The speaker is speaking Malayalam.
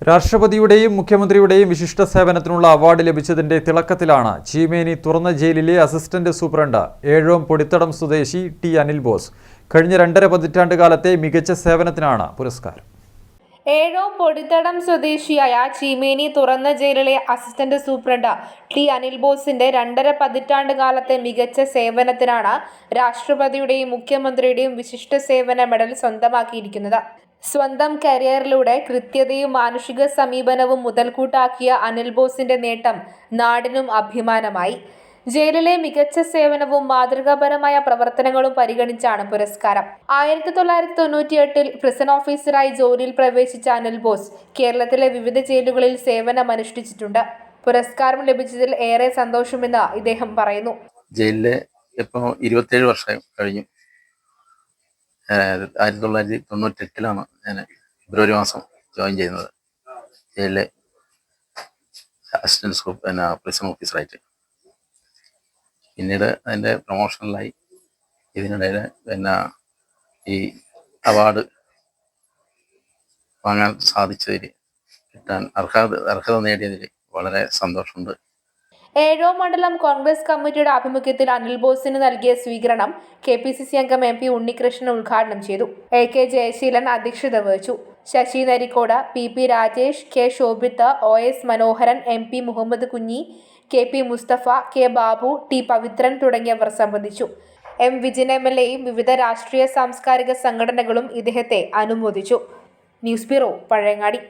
രാഷ്ട്രപതിയുടെയും മുഖ്യമന്ത്രിയുടെയും വിശിഷ്ട സേവനത്തിനുള്ള അവാർഡ് ലഭിച്ചതിന്റെ തിളക്കത്തിലാണ് ചീമേനി തുറന്ന ജയിലിലെ അസിസ്റ്റന്റ് സൂപ്രണ്ട് ഏഴോം പൊടിത്തടം സ്വദേശി ടി അനിൽ ബോസ്. കഴിഞ്ഞ രണ്ടര പതിറ്റാണ്ട് കാലത്തെ മികച്ച സേവനത്തിനാണ് പുരസ്കാരം. ഏഴോ പൊടിത്തടം സ്വദേശിയായ ചീമേനി തുറന്ന ജയിലിലെ അസിസ്റ്റന്റ് സൂപ്രണ്ട് ടി അനിൽ ബോസിന്റെ രണ്ടര പതിറ്റാണ്ട് കാലത്തെ മികച്ച സേവനത്തിനാണ് രാഷ്ട്രപതിയുടെയും മുഖ്യമന്ത്രിയുടെയും വിശിഷ്ട സേവന മെഡൽ സ്വന്തമാക്കിയിരിക്കുന്നത്. സ്വന്തം കരിയറിലൂടെ കൃത്യതയും മാനുഷിക സമീപനവും മുതൽക്കൂട്ടാക്കിയ അനിൽ ബോസിന്റെ നേട്ടം നാടിനും അഭിമാനമായി. ജയിലിലെ മികച്ച സേവനവും മാതൃകാപരമായ പ്രവർത്തനങ്ങളും പരിഗണിച്ചാണ് പുരസ്കാരം. ആയിരത്തി തൊള്ളായിരത്തി തൊണ്ണൂറ്റിയെട്ടിൽ പ്രിസൺ ഓഫീസറായി ജോലിയിൽ പ്രവേശിച്ച അനിൽ ബോസ് കേരളത്തിലെ വിവിധ ജയിലുകളിൽ സേവനമനുഷ്ഠിച്ചിട്ടുണ്ട് പുരസ്കാരം ലഭിച്ചതിൽ ഏറെ സന്തോഷമെന്ന് ഇദ്ദേഹം പറയുന്നു. ജയിലിലെ ഇപ്പോൾ ഇരുപത്തേഴ് വർഷം കഴിഞ്ഞു. ആയിരത്തി തൊള്ളായിരത്തി തൊണ്ണൂറ്റെട്ടിലാണ് ഞാൻ ഫെബ്രുവരി മാസം ജോയിൻ ചെയ്യുന്നത്. ജയിലിലെ അസിസ്റ്റൻസ് പിന്നെ പ്രിസൺ ഓഫീസറായിട്ട് പിന്നീട് അതിന്റെ പ്രൊമോഷനിലായി ഇതിനിടയിൽ പിന്നെ ഈ അവാർഡ് വാങ്ങാൻ സാധിച്ചതിൽ കിട്ടാൻ അർഹത അർഹത നേടിയതിൽ വളരെ സന്തോഷമുണ്ട്. ഏഴോ മണ്ഡലം കോൺഗ്രസ് കമ്മിറ്റിയുടെ ആഭിമുഖ്യത്തിൽ അനിൽ ബോസിന് നൽകിയ സ്വീകരണം കെ പി സി സി അംഗം എം പി ഉണ്ണികൃഷ്ണൻ ഉദ്ഘാടനം ചെയ്തു. എ കെ ജയശീലൻ അധ്യക്ഷത വഹിച്ചു. Sasi Narikode P P Rajesh K Shobith O S Manoharan M P Muhammad Kunhi K P Mustafa K Babu T Pavithran തുടങ്ങിയവർ സംബന്ധിച്ചു. എം വിജിൻ എം എൽ എയും വിവിധ രാഷ്ട്രീയ സാംസ്കാരിക സംഘടനകളും ഇദ്ദേഹത്തെ അനുമോദിച്ചു. News bureau Pazhayangadi.